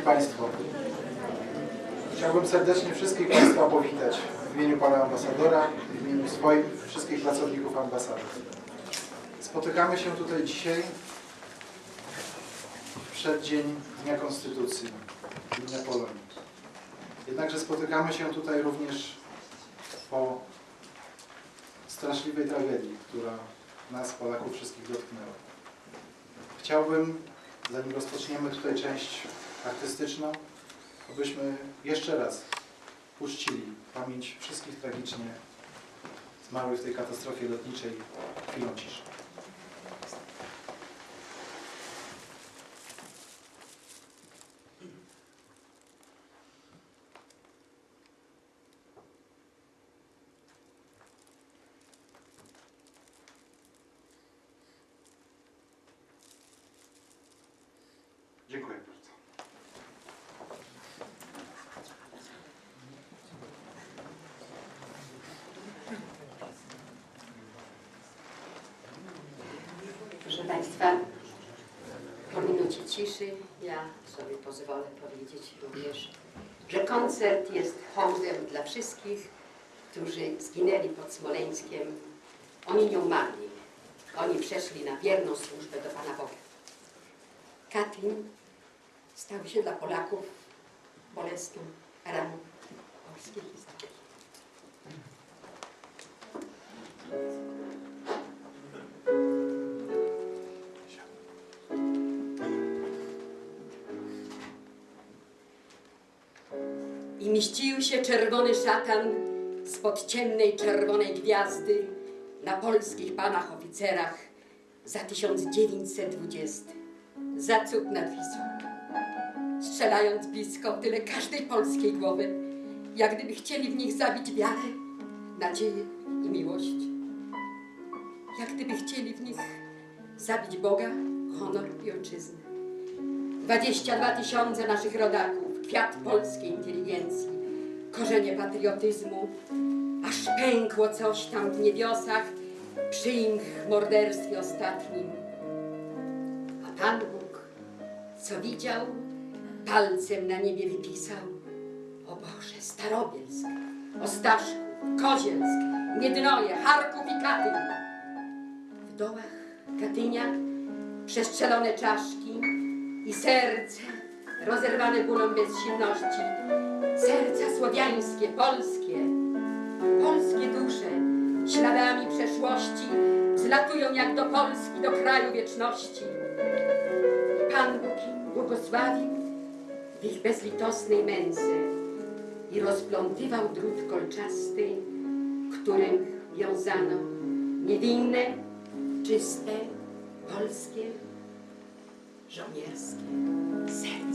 Szanowni Państwo, chciałbym serdecznie wszystkich Państwa powitać w imieniu Pana Ambasadora, w imieniu wszystkich pracowników ambasady. Spotykamy się tutaj dzisiaj w przeddzień Dnia Konstytucji, Dnia Polonii. Jednakże spotykamy się tutaj również po straszliwej tragedii, która nas, Polaków, wszystkich dotknęła. Chciałbym, zanim rozpoczniemy tutaj część artystyczną, abyśmy jeszcze raz uczcili pamięć wszystkich tragicznie zmarłych w tej katastrofie lotniczej chwilą ciszy. Dziękuję bardzo. Proszę Państwa, po minucie ciszy ja sobie pozwolę powiedzieć również, że koncert jest hołdem dla wszystkich, którzy zginęli pod Smoleńskiem. Oni nie umarli. Oni przeszli na wierną służbę do Pana Boga. Katyn stał się dla Polaków bolesną raną polskiej historii. I mścił się czerwony szatan spod ciemnej czerwonej gwiazdy na polskich panach oficerach za 1920. Za cud nad Wisłą. Strzelając blisko tyle każdej polskiej głowy, jak gdyby chcieli w nich zabić wiarę, nadzieję i miłość. Jak gdyby chcieli w nich zabić Boga, honor i ojczyznę. 22 tysiące naszych rodaków, kwiat polskiej inteligencji, korzenie patriotyzmu, aż pękło coś tam w niebiosach przy ich morderstwie ostatnim. A Pan Bóg, co widział, palcem na niebie wypisał. O Boże, Starobielsk, Ostaszków, Kozielsk, Miednoje, Charków i Katyn. W dołach Katynia przestrzelone czaszki i serce rozerwane bólem bezsilności. Serca słowiańskie, polskie, polskie dusze śladami przeszłości zlatują jak do Polski, do kraju wieczności. Pan Bóg błogosławił w ich bezlitosnej męce i rozplątywał drut kolczasty, którym wiązano niewinne, czyste, polskie, żołnierskie serce.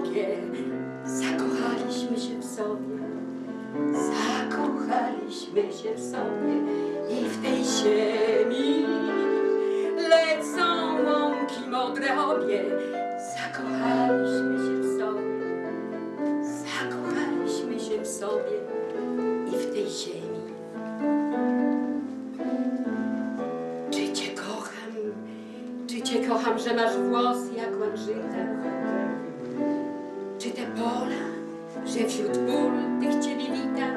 Modre obie, zakochaliśmy się w sobie. Zakochaliśmy się w sobie i w tej ziemi. Lecą łąki modre obie, zakochaliśmy się w sobie. Zakochaliśmy się w sobie i w tej ziemi. Czy cię kocham, czy cię kocham, że masz włosy jak łanżyta? Te pola, że wśród pól tych ciebie witam?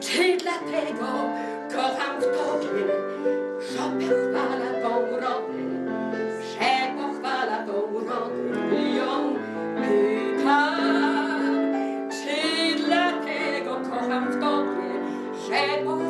Czy dlatego kocham w tobie, że pochwala tą urodę, że pochwala tą urodę, gdy ją pytam? Czy dlatego kocham w tobie, że pochwala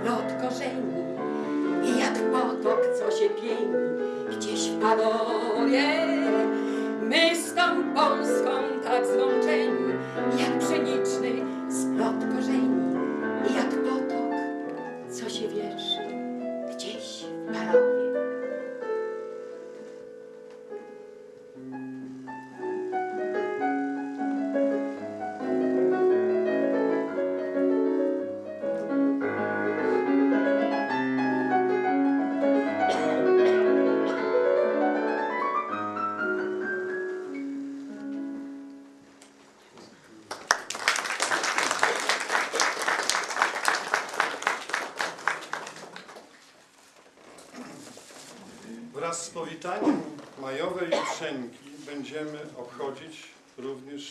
splot korzeni i jak potok, co się pieni gdzieś w Parowie. My z tą Polską tak złączeni, jak pszeniczny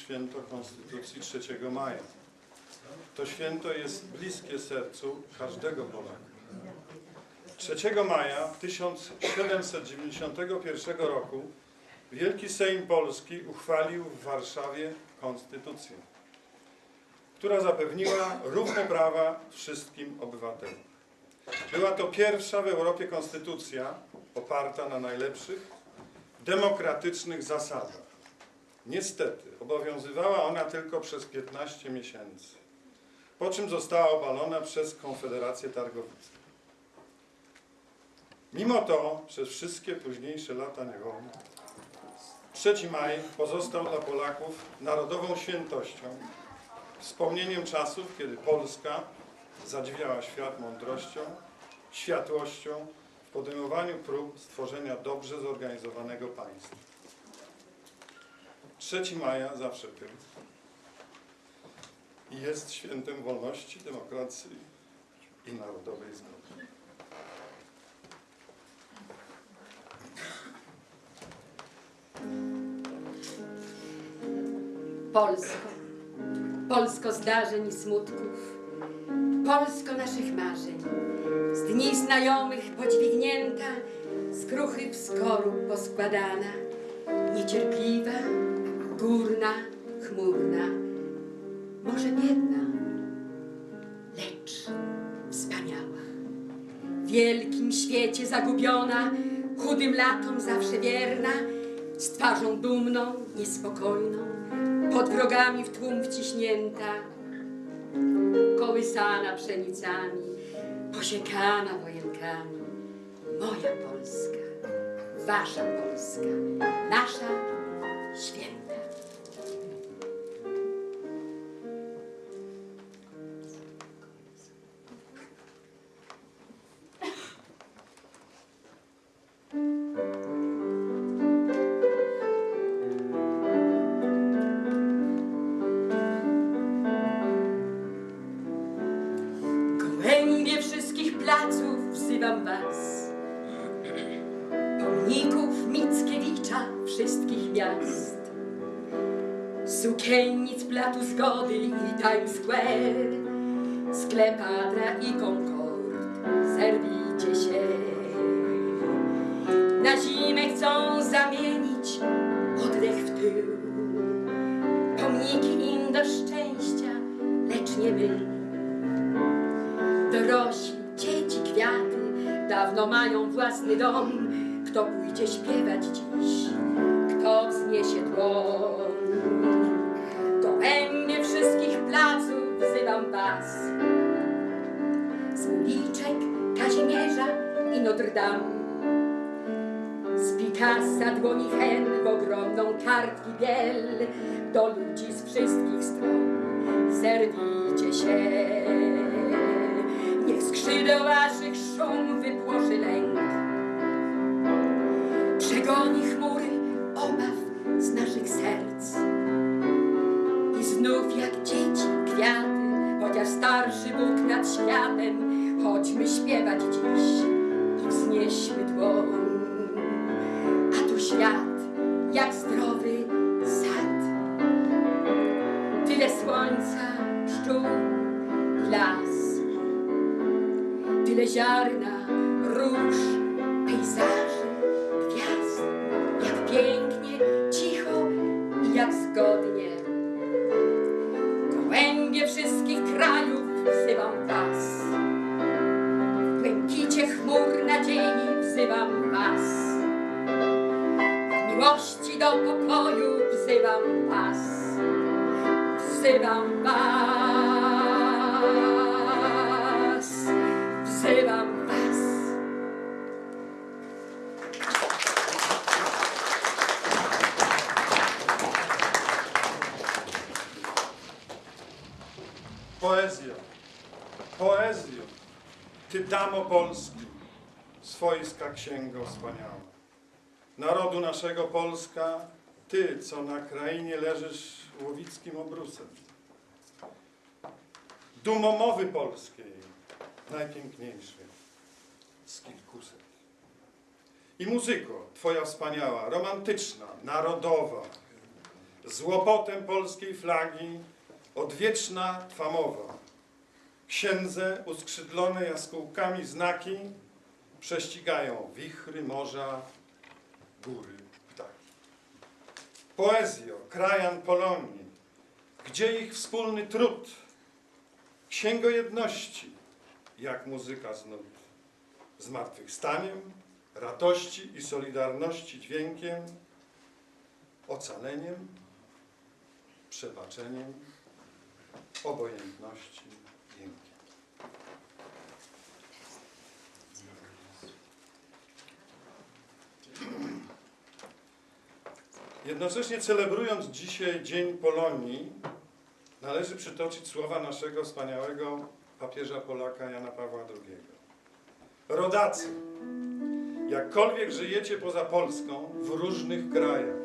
święto Konstytucji 3 maja. To święto jest bliskie sercu każdego Polaka. 3 maja 1791 roku Wielki Sejm Polski uchwalił w Warszawie Konstytucję, która zapewniła równe prawa wszystkim obywatelom. Była to pierwsza w Europie konstytucja oparta na najlepszych demokratycznych zasadach. Niestety, obowiązywała ona tylko przez 15 miesięcy, po czym została obalona przez Konfederację Targowicką. Mimo to, przez wszystkie późniejsze lata niewoli, 3 maj pozostał dla Polaków narodową świętością, wspomnieniem czasów, kiedy Polska zadziwiała świat mądrością, światłością w podejmowaniu prób stworzenia dobrze zorganizowanego państwa. 3 maja zawsze był jest świętem wolności, demokracji i narodowej zgody. Polsko, Polsko zdarzeń i smutków, Polsko naszych marzeń, z dni znajomych podźwignięta, z kruchy w skoru poskładana, niecierpliwa, górna, chmurna, może biedna, lecz wspaniała. W wielkim świecie zagubiona, chudym latom zawsze wierna, z twarzą dumną, niespokojną, pod wrogami w tłum wciśnięta, kołysana pszenicami, posiekana wojenkami. Moja Polska, wasza Polska, nasza święta. Wzywam was. Pomników Mickiewicza wszystkich miast. Sukiennic Platu Zgody i Times Square. Sklepadra i Concord. Serwijcie się. Na zimę chcą dawno mają własny dom. Kto pójdzie śpiewać dziś, kto wzniesie dłoń? Gołębie wszystkich placów wzywam was. Z uliczek Kazimierza i Notre Dame. Z Picassa dłoni hen w ogromną kartki biel do ludzi z wszystkich stron. Zerwijcie się. Niech skrzydeł waszych szum wypłoszy lęk. Przegoni chmury obaw z naszych serc. I znów jak dzieci kwiaty, chociaż starszy Bóg nad światem, chodźmy śpiewać dziś i wznieśmy dłoń. A tu świat jak zdrowy sad. Tyle słońca, pszczół i ziarna róż, pejzaży, gwiazd. Jak pięknie, cicho i jak zgodnie. Gołębie wszystkich krajów wzywam was. W błękicie chmur nadziei wzywam was. W miłości do pokoju wzywam was. Wzywam was. Damo Polski, swojska księgo wspaniała. Narodu naszego Polska, ty, co na krainie leżysz łowickim obrusem. Dumo mowy polskiej, najpiękniejszy z kilkuset. I muzyko, twoja wspaniała, romantyczna, narodowa, z łopotem polskiej flagi, odwieczna twa mowa. Księdze uskrzydlone jaskółkami znaki prześcigają wichry, morza, góry, ptaki. Poezjo, krajan Polonii, gdzie ich wspólny trud? Księgo jedności, jak muzyka z nut. Zmartwychwstaniem, radości i solidarności dźwiękiem, ocaleniem, przebaczeniem, obojętności, Jednocześnie celebrując dzisiaj Dzień Polonii, należy przytoczyć słowa naszego wspaniałego papieża Polaka Jana Pawła II. Rodacy, jakkolwiek żyjecie poza Polską w różnych krajach,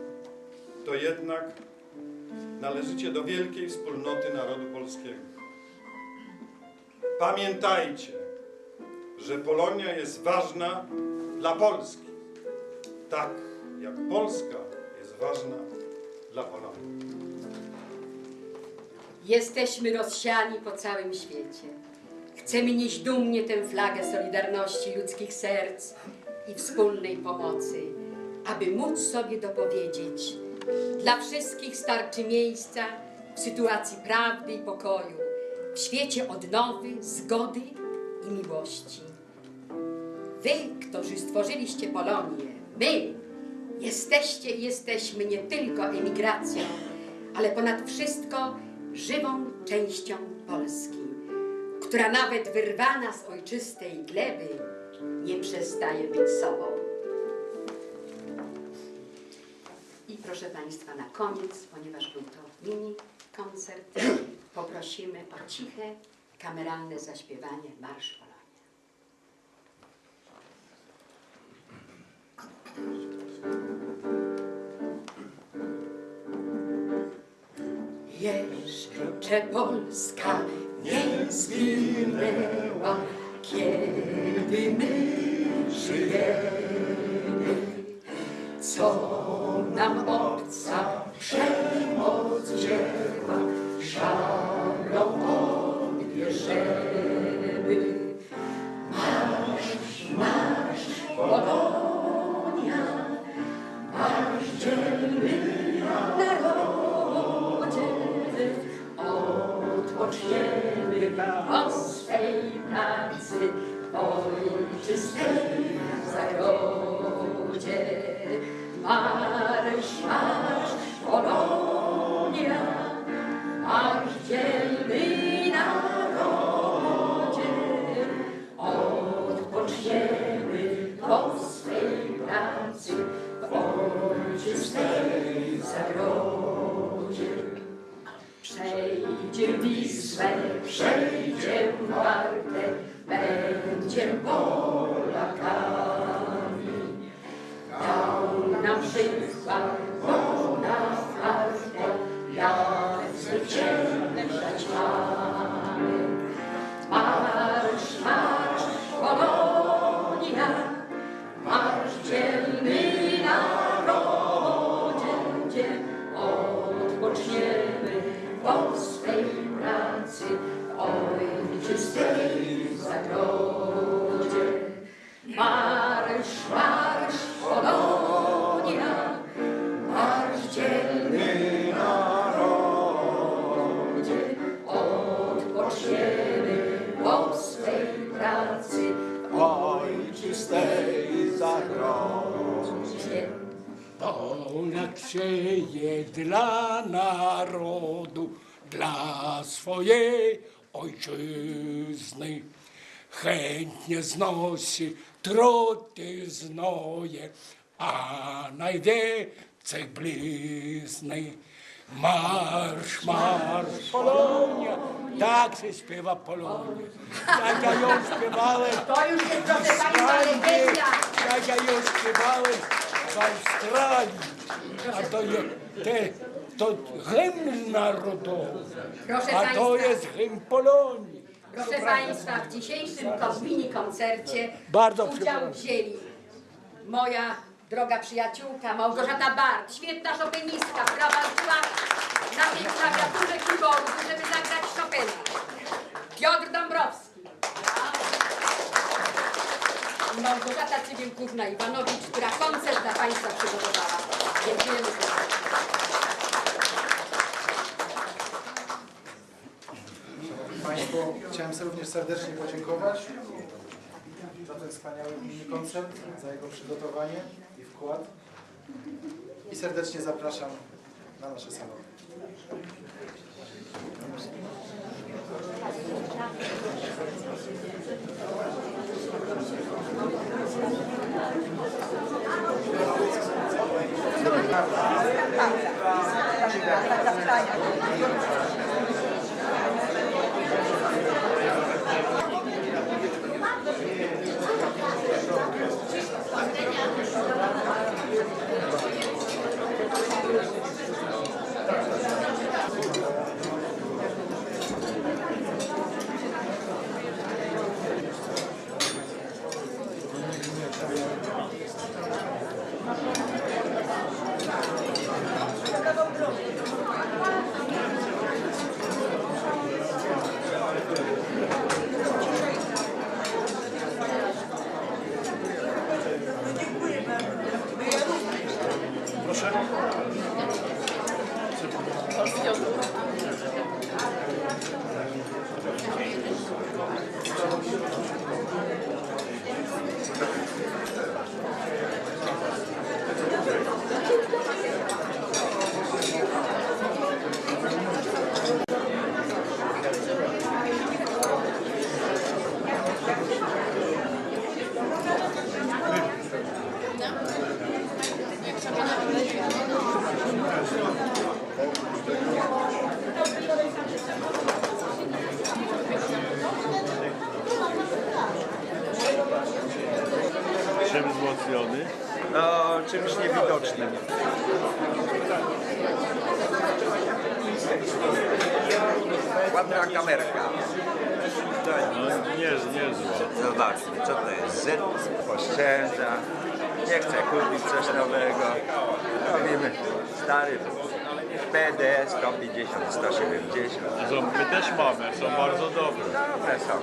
to jednak należycie do wielkiej wspólnoty narodu polskiego. Pamiętajcie, że Polonia jest ważna dla Polski, tak jak Polska ważna dla Polonii. Jesteśmy rozsiani po całym świecie. Chcemy nieść dumnie tę flagę solidarności ludzkich serc i wspólnej pomocy, aby móc sobie dopowiedzieć, dla wszystkich starczy miejsca w sytuacji prawdy i pokoju, w świecie odnowy, zgody i miłości. Wy, którzy stworzyliście Polonię, my, jesteście i jesteśmy nie tylko emigracją, ale ponad wszystko żywą częścią Polski, która nawet wyrwana z ojczystej gleby nie przestaje być sobą. I proszę Państwa, na koniec, ponieważ był to mini koncert, poprosimy o ciche, kameralne zaśpiewanie Marsz Jeszcze Polska nie zginęła, kiedy my żyjemy. Co nam obca dla swojej ojczyzny. Chętnie znosi truty znoje, a najwięcej blizny. Marsz, marsz, Polonia, tak się śpiewa Polonia. Jak ja ją śpiewałem To już jest, proszę Państwa, legenda. jak ja ją śpiewałem w Australii, a to hymn narodowy, Proszę a to Państwa. jest hymn Polonii. Proszę Państwa, w dzisiejszym mini koncercie Bardzo udział przepraszam. wzięli moja droga przyjaciółka Małgorzata Bart, świetna szopenistka, która walczyła na tej klawiaturze keyboardu, żeby zagrać Chopina. Piotr Dąbrowski. I Małgorzata Cywilkówna-Iwanowicz, która koncert dla Państwa przygotowała. Dziękujemy serdecznie. Chciałem sobie również serdecznie podziękować za ten wspaniały koncert, za jego przygotowanie i wkład. I serdecznie zapraszam na nasze salony. Zobaczmy, co to jest. Z oszczędza. Nie chcę kupić coś nowego. Robimy stary PD 150, 170. Są, my też mamy, są bardzo dobre. Dobre są.